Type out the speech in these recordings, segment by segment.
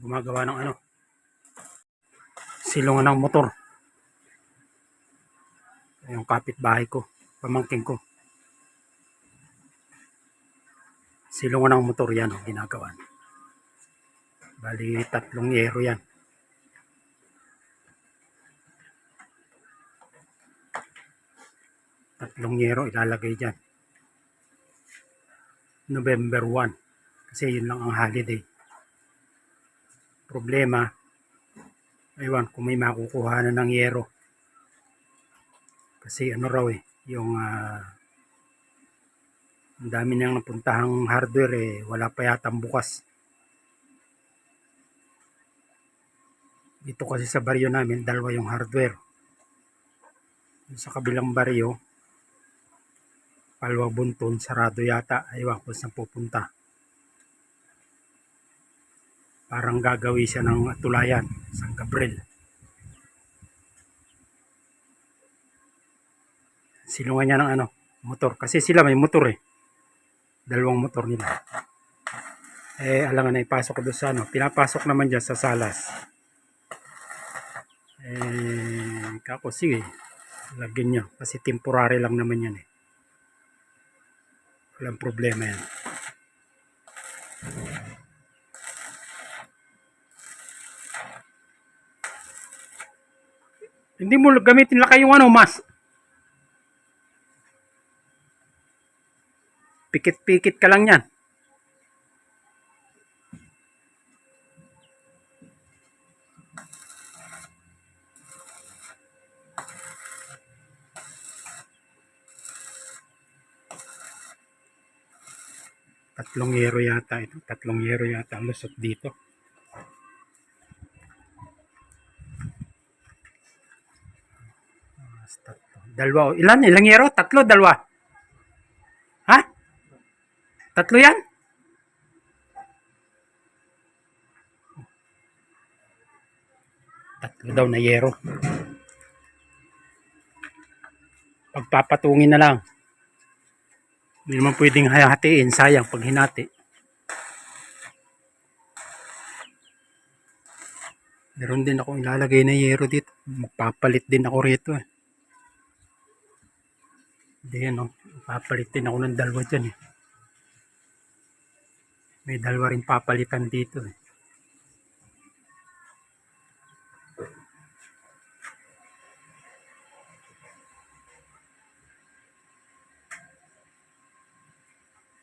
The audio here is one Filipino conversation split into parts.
gumagawa ng ano, silungan ng motor. Yung kapitbahay ko, pamangking ko. Silungan ng motor yan, oh, ginagawa. Bali, tatlong yero yan. Tatlong yero ilalagay dyan. November 1. Kasi yun lang ang holiday. Problema, aywan kung may makukuha na ng yero. Kasi ano raw eh, yung ah, ang dami nang napuntahang hardware eh, wala pa yatang bukas. Dito kasi sa baryo namin, dalawa yung hardware. Sa kabilang baryo, Palwa Bunton, sarado yata. Aywan kung saan pupunta. Parang gagawi siya ng tulayan, San Gabriel. Silungan niya ng ano, motor. Kasi sila may motor eh. Dalawang motor nila. Eh, alangan na ipasok doon sa ano. Pinapasok naman dyan sa salas. Eh, kako sige. Lagyan niya. Kasi temporary lang naman yan eh. Walang problema yan. Hindi mo gamitin lang kayong ano, mas. Pikit-pikit ka lang yan. Tatlong yero yata ito. Tatlong yero yata ang lusot dito. Dalawa. Ilan? Ilang yero? Tatlo? Dalawa? Ha? Tatlo yan? Tatlo daw na yero. Pagpapatungin na lang. Hindi naman pwedeng hahatiin. Sayang pag hinati. Meron din ako ilalagay na yero dito. Magpapalit din ako rito eh. Hindi yan oh. Papalit din ako ng dalawa dyan eh. May dalawa rin papalitan dito eh.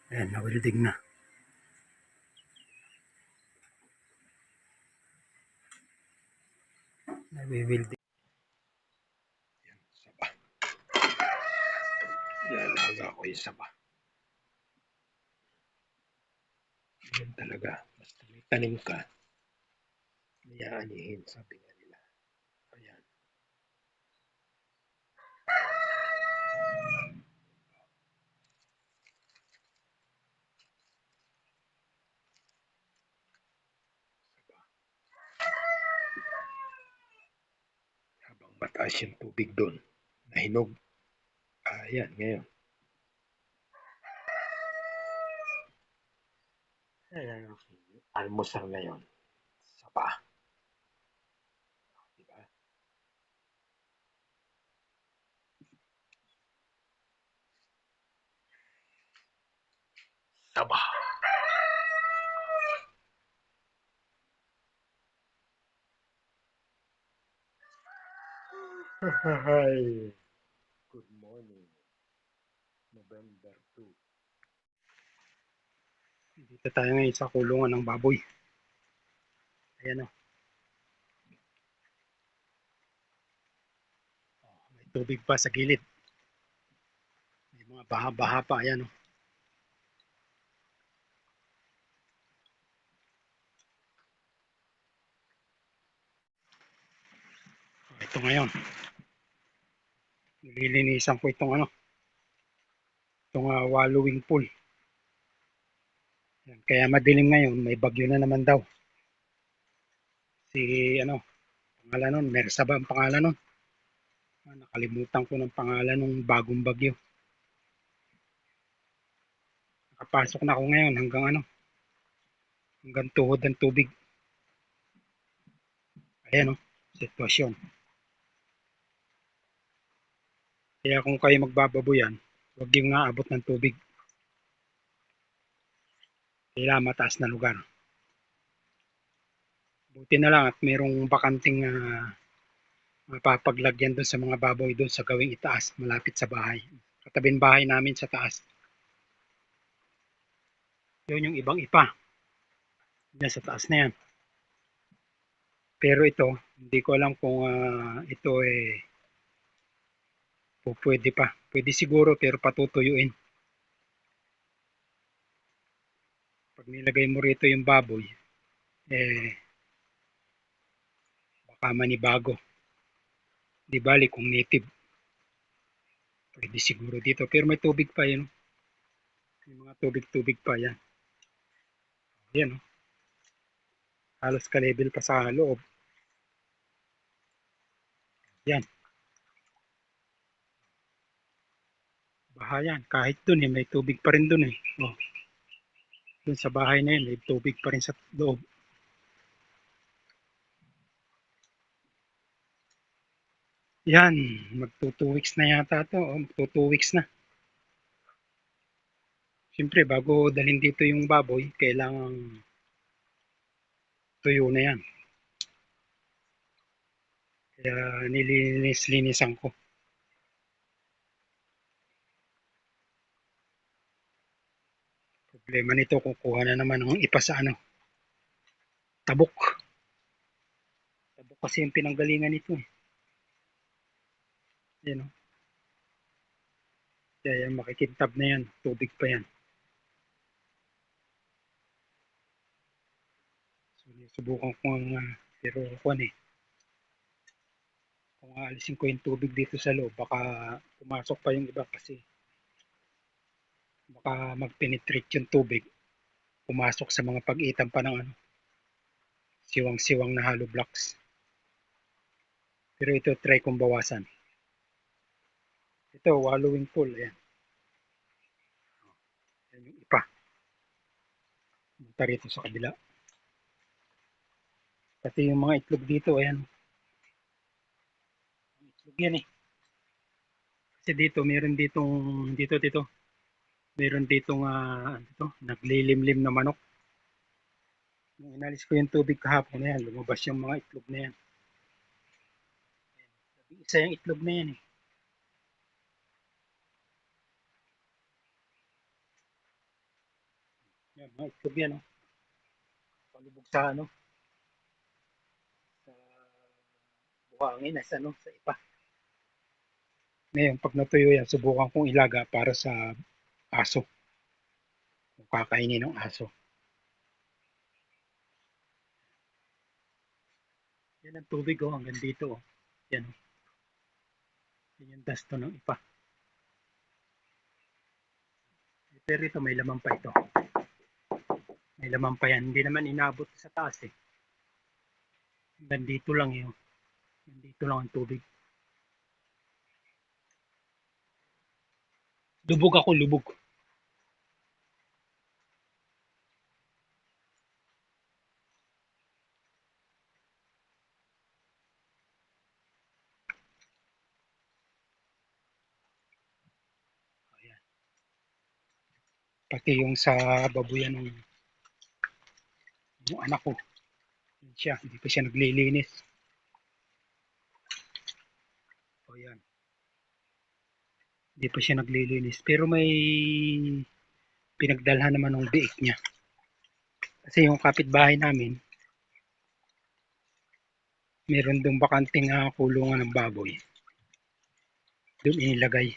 Ayan, na-welding na. Na-welding. Yan, saba. Ko yung saba. Yan talaga. Basta may tanim ka, may aanihin, sabi nga nila. Ayan. Habang mataas yung tubig doon, nahinog. Ayan, ngayon. Ayan, almusal ngayon. Saba. Diba? Saba. Hi. Good morning. November 2. Dito tayo ngayon sa kulungan ng baboy. Ayan o. Oh, may tubig pa sa gilid. May mga baha-baha pa. Ayan o. Ito ngayon. Nililinisan ko itong ano. Itong uh, wallowing pool. Kaya madilim ngayon, may bagyo na naman daw. Si ano, pangalan nun, Mersa ba ang pangalan nun? Ah, nakalimutan ko ng pangalan ng bagong bagyo. Nakapasok na ako ngayon hanggang ano, hanggang tuhod ng tubig. Ayan o, sitwasyon. Kaya kung kayo magbababoyan, huwag yung naabot ng tubig. Kailangan mataas na lugar. Buti na lang at merong bakanting uh, mapapaglagyan doon sa mga baboy doon sa gawing itaas, malapit sa bahay. Katabing bahay namin sa taas. Yun yung ibang ipa. Yan sa taas na yan. Pero ito, hindi ko alam kung uh, ito eh pwede pa. Pwede siguro pero patutuyuin. Nilagay mo rito yung baboy, eh baka manibago. Di bali kung native. Pwede siguro dito. Pero may tubig pa yan. May mga tubig-tubig pa yan. Yan o. Halos ka-level pa sa loob. Yan. Baha yan. Kahit dun eh, may tubig pa rin dun eh. Oh. Dun sa bahay na yun, may tubig pa rin sa loob. Yan, magto 2 weeks na yata to. Oh, magto 2 weeks na. Siyempre, bago dalhin dito yung baboy, kailangan tuyo na yan. Kaya nilinis-linisan ko. Problema nito, kukuha na naman ng ipa sa ano, tabok. Tabok kasi yung pinanggalingan nito eh. Yan o. Kaya makikintab na yan, tubig pa yan. subukan ko ang uh, pero kuan eh kung aalisin ko yung tubig dito sa loob baka pumasok pa yung iba kasi baka mag-penetrate yung tubig pumasok sa mga pag-itan pa ng ano siwang-siwang na hollow blocks pero ito try kong bawasan ito wallowing pool ayan yan yung ipa punta rito sa kabila Pati yung mga itlog dito, ayan. Itlog yan eh. Kasi dito, meron ditong, dito, dito. Meron ditong, uh, dito, naglilimlim na manok. Nung inalis ko yung tubig kahapon na yan, lumabas yung mga itlog na yan. Isa yung itlog na yan eh. Yan, mga itlog yan oh. Palubog sa ano, buhangin as ano sa iba. Ngayon, pag natuyo yan, subukan kong ilaga para sa aso. Kakainin ng aso. Yan ang tubig oh, hanggang dito oh. Yan oh. Yan yung dasto ng ipa. Pero ito may laman pa ito. May laman pa yan. Hindi naman inabot sa taas eh. Hanggang dito lang yun. Nandito lang ang tubig. Lubog ako, lubog. Ayan. Pati yung sa babuyan ng yung anak ko. Siya, hindi pa siya naglilinis. Ayan. Hindi pa siya naglilinis. Pero may pinagdalhan naman ng biik niya. Kasi yung kapitbahay namin, meron dong bakanting uh, kulungan ng baboy. Doon inilagay.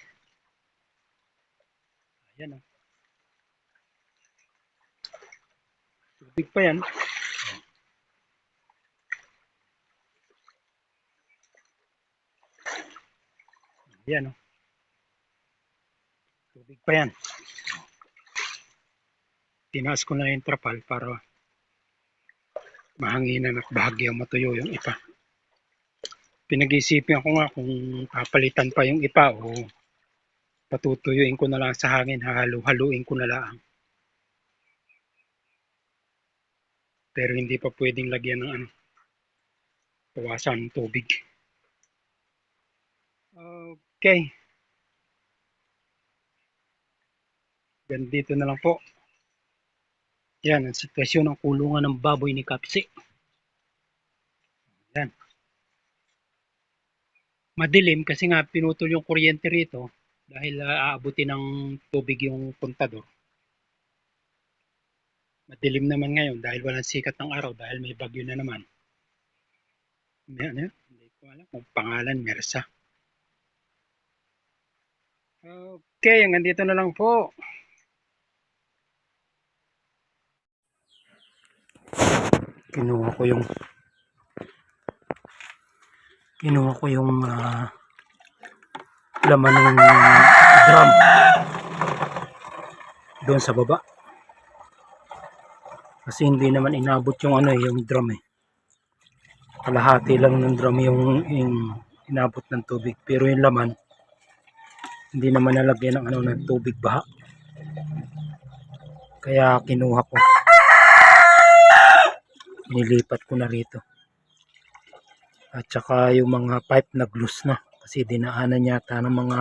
Ayan. Oh. Tubig pa yan. Yan o. Oh. Tubig pa yan. Tinaas ko na yung trapal para mahanginan at bahagyang matuyo yung ipa. Pinag-isipin ko nga kung papalitan pa yung ipa o patutuyuin ko na lang sa hangin, hahalo-haluin ko na lang. Pero hindi pa pwedeng lagyan ng ano. mabawasan ang tubig. Okay. Ganito na lang po. Yan, ang sitwasyon ng kulungan ng baboy ni Kapsi. Yan. Madilim kasi nga pinutol yung kuryente rito dahil ah, aabutin ng tubig yung kontador. Madilim naman ngayon dahil walang sikat ng araw dahil may bagyo na naman. Yan, ano yan? Hindi ko alam kung pangalan, Mersa. Okay, hanggang dito na lang po. Kinuha ko yung kinuha ko yung ah, laman ng drum. Doon sa baba. Kasi hindi naman inabot yung ano eh, yung drum eh. Kalahati lang ng drum yung, yung inabot ng tubig. Pero yung laman hindi naman nalagyan ng ano ng tubig baha. Kaya kinuha ko nilipat ko na rito. At saka yung mga pipe nag-loose na. Kasi dinaanan yata ng mga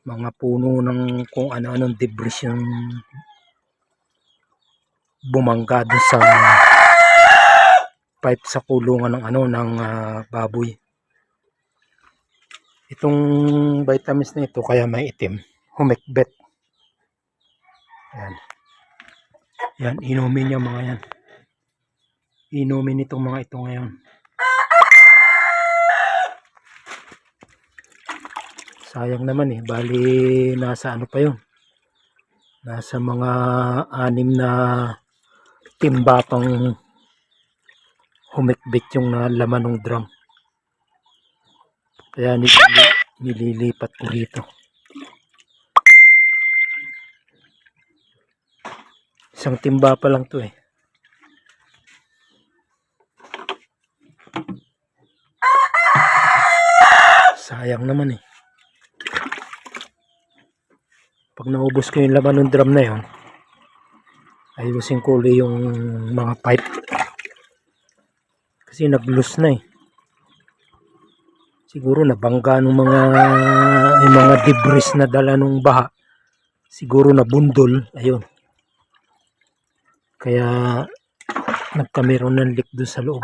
mga puno ng kung ano-anong debris yung bumangga dun sa pipe sa kulungan ng ano ng ah, baboy. Itong vitamins na ito kaya may itim. Humekbet. Yan yan inumin niya mga yan inumin itong mga ito ngayon. Sayang naman eh. Bali nasa ano pa yun? Nasa mga anim na timba pang humikbit yung laman ng drum. Kaya nil- nililipat ko rito. Isang timba pa lang to eh sayang naman eh. Pag naubos ko yung laman ng drum na yon ayusin ko ulit yung mga pipe. Kasi nag-loose na eh. Siguro nabangga ng mga yung mga debris na dala ng baha. Siguro nabundol. Ayun. Kaya nagkameron ng leak doon sa loob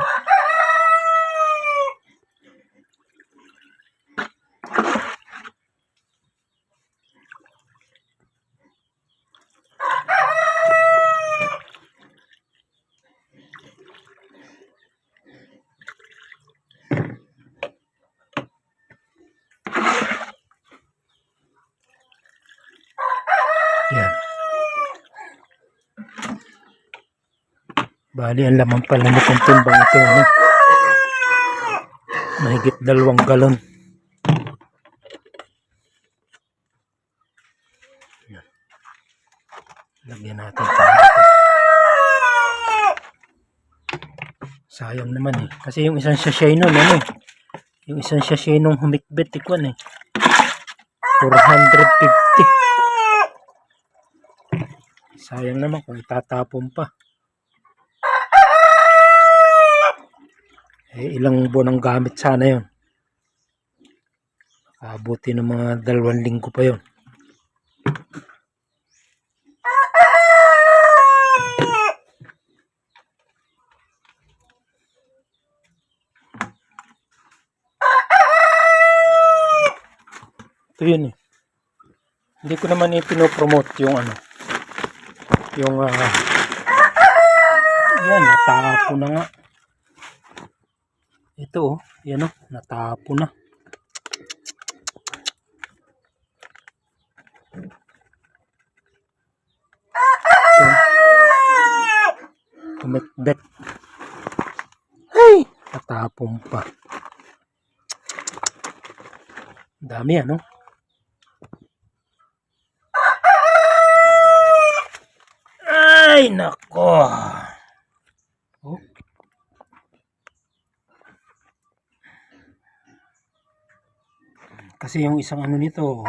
Yan. Bali, ang laman pala nitong timbang ito, ano? Mahigit dalawang galon. Yan. Lagyan natin. Sayang naman eh. Kasi yung isang sachet nun, ano eh. Yung isang sachet nung humikbit, ikwan eh. 450. Sayang naman kung itatapon pa. Eh, ilang buwan ang gamit sana yon. Abuti ng mga dalawang linggo pa yon. Ito yun eh. Hindi ko naman ipinopromote yung ano. Yung ah yan, natapo na nga. Ito oh, yan oh, natapo na. Kumikbet. Ay, natapon pa. Dami ano? Ay, nako. Oh. Kasi yung isang ano nito,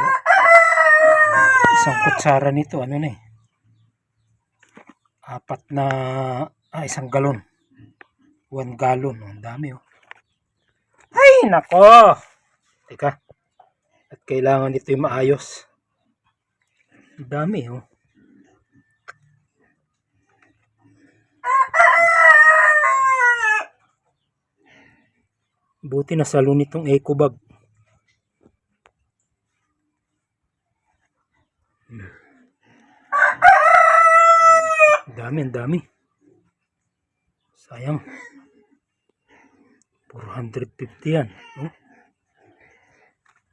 isang kutsara nito, ano na eh. Apat na, ah, isang galon. One gallon. Oh, ang dami oh. Ay, nako! Teka. At kailangan ito yung maayos. Ang dami, oh. Buti na salo nitong eco bag. Hmm. Ang dami, ang dami. Sayang. 450 yan. Oh.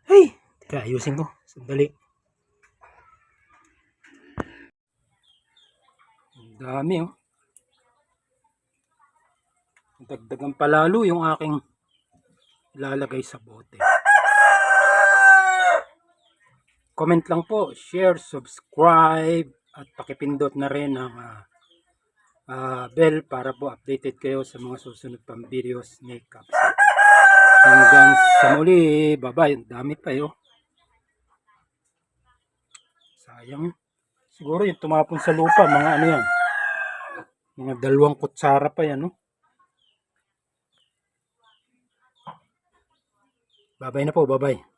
Hey! Teka, ayusin ko. Sandali. Ang dami, oh. Dagdagan palalo yung aking ilalagay sa bote. Comment lang po, share, subscribe, at pakipindot na rin ang ah, ah, bell para po updated kayo sa mga susunod pang videos ni Caps. Hanggang sa muli, bye-bye. Dami pa yun. Sayang. Siguro yung tumapon sa lupa, mga ano yan. Mga dalawang kutsara pa yan, no? Bye-bye na po, bye-bye.